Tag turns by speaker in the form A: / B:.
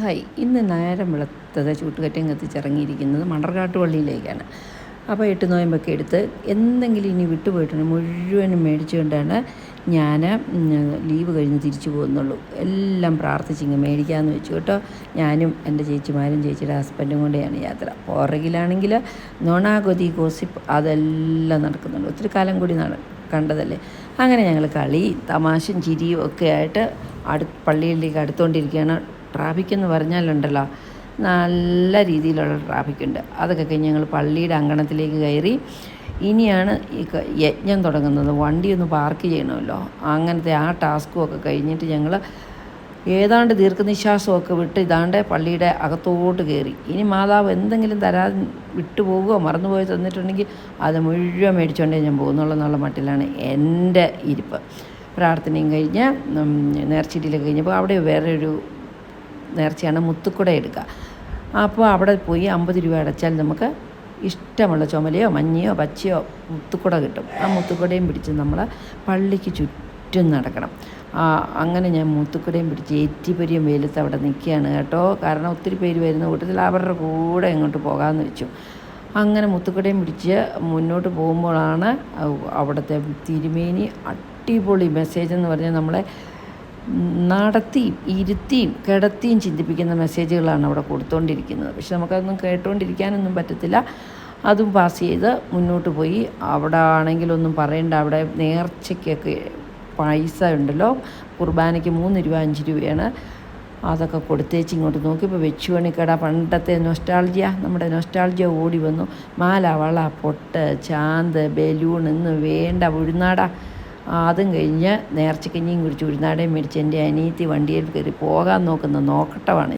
A: Hi ഇന്ന് നേരം വെളുത്തത് ചൂട്ടുകറ്റം കത്തിച്ചിറങ്ങിയിരിക്കുന്നത് മണർകാട്ട് പള്ളിയിലേക്കാണ് അപ്പോൾ എട്ട് നോയമ്പൊക്കെ എടുത്ത് എന്തെങ്കിലും ഇനി വിട്ടുപോയിട്ടുണ്ട് മുഴുവനും മേടിച്ചുകൊണ്ടാണ് ഞാൻ ലീവ് കഴിഞ്ഞ് തിരിച്ചു പോകുന്നുള്ളൂ. എല്ലാം പ്രാർത്ഥിച്ചിങ്ങ് മേടിക്കാമെന്ന് വെച്ചു കേട്ടോ. ഞാനും എന്റെ ചേച്ചിമാരും ചേച്ചിയുടെ ഹസ്ബൻഡും കൊണ്ടാണ് യാത്ര. പുറകിലാണെങ്കിൽ നൊണാഗതി ഗോസിപ്പ് അതെല്ലാം നടക്കുന്നുണ്ട്. ഒത്തിരി കാലം കൂടി നട കണ്ടതല്ലേ? അങ്ങനെ ഞങ്ങൾ കളി തമാശയും ചിരിയും ഒക്കെ ആയിട്ട് അടു പള്ളിയിലേക്ക് അടുത്തുകൊണ്ടിരിക്കുകയാണ്. ട്രാഫിക് എന്ന് പറഞ്ഞാലുണ്ടല്ലോ നല്ല രീതിയിലുള്ള ട്രാഫിക് ഉണ്ട്. അതൊക്കെ കഴിഞ്ഞ് ഞങ്ങൾ പള്ളിയുടെ അങ്കണത്തിലേക്ക് കയറി ഇനിയാണ് ഈ യജ്ഞം തുടങ്ങുന്നത്. വണ്ടി ഒന്ന് പാർക്ക് ചെയ്യണമല്ലോ. അങ്ങനത്തെ ആ ടാസ്കും ഒക്കെ കഴിഞ്ഞിട്ട് ഞങ്ങൾ ഏതാണ്ട് ദീർഘനിശ്വാസമൊക്കെ വിട്ട് ഇതാണ്ട് പള്ളിയുടെ അകത്തോട്ട് കയറി. ഇനി മാതാവ് എന്തെങ്കിലും തരാൻ വിട്ടുപോകുകയോ മറന്നുപോയി തന്നിട്ടുണ്ടെങ്കിൽ അത് മുഴുവൻ മേടിച്ചുകൊണ്ടേ ഞാൻ പോകുന്നുള്ളൂ എന്നുള്ള മട്ടിലാണ് എന്റെ ഇരിപ്പ്. പ്രാർത്ഥനയും കഴിഞ്ഞ് നേർച്ചിട്ടിലൊക്കെ കഴിഞ്ഞപ്പോൾ അവിടെ വേറെ ഒരു നേർച്ചയാണ് മുത്തുക്കുട എടുക്കുക. അപ്പോൾ അവിടെ പോയി അമ്പത് രൂപ അടച്ചാൽ നമുക്ക് ഇഷ്ടമുള്ള ചുമലയോ മഞ്ഞയോ പച്ചയോ മുത്തുക്കുട കിട്ടും. ആ മുത്തുക്കുടയും പിടിച്ച് നമ്മൾ പള്ളിക്ക് ചുറ്റും നടക്കണം. അങ്ങനെ ഞാൻ മുത്തുക്കുടയും പിടിച്ച് ഏറ്റിപ്പരിയും വെയിലത്ത് അവിടെ നിൽക്കുകയാണ് കേട്ടോ. കാരണം ഒത്തിരി പേര് വരുന്ന കൂട്ടത്തിൽ അവരുടെ കൂടെ ഇങ്ങോട്ട് പോകാമെന്ന് വെച്ചു. അങ്ങനെ മുത്തുക്കുടയും പിടിച്ച് മുന്നോട്ട് പോകുമ്പോഴാണ് അവ- അവിടുത്തെ തിരുമേനി അടിപൊളി മെസ്സേജ് എന്ന് പറഞ്ഞാൽ നമ്മളെ നടത്തിയും ഇരുത്തിയും കിടത്തിയും ചിന്തിപ്പിക്കുന്ന മെസ്സേജുകളാണ് അവിടെ കൊടുത്തുകൊണ്ടിരിക്കുന്നത് പക്ഷെ നമുക്കതൊന്നും കേട്ടുകൊണ്ടിരിക്കാനൊന്നും പറ്റത്തില്ല. അതും പാസ് ചെയ്ത് മുന്നോട്ട് പോയി. അവിടെ ആണെങ്കിലൊന്നും പറയണ്ട. അവിടെ നേർച്ചയ്ക്കൊക്കെ പൈസ ഉണ്ടല്ലോ കുർബാനയ്ക്ക് മൂന്ന് രൂപ അഞ്ച് രൂപയാണ്. അതൊക്കെ കൊടുത്തേച്ച് ഇങ്ങോട്ട് നോക്കിയപ്പോൾ വെച്ചുപണിക്കട പണ്ടത്തെ നൊസ്റ്റാൾജിയ നമ്മുടെ നൊസ്റ്റാൾജിയ ഓടി വന്നു. മാല വള പൊട്ട് ചാന്ത് ബലൂൺ ഇന്ന് വേണ്ട ഉഴുന്നാട. അതും കഴിഞ്ഞ് നേർച്ചക്കഞ്ഞിയും കുടിച്ച് ഉഴുന്നാടയും മേടിച്ച് എന്റെ അനിയത്തി വണ്ടിയിൽ കയറി പോകാൻ നോക്കുന്ന നോക്കട്ടമാണ്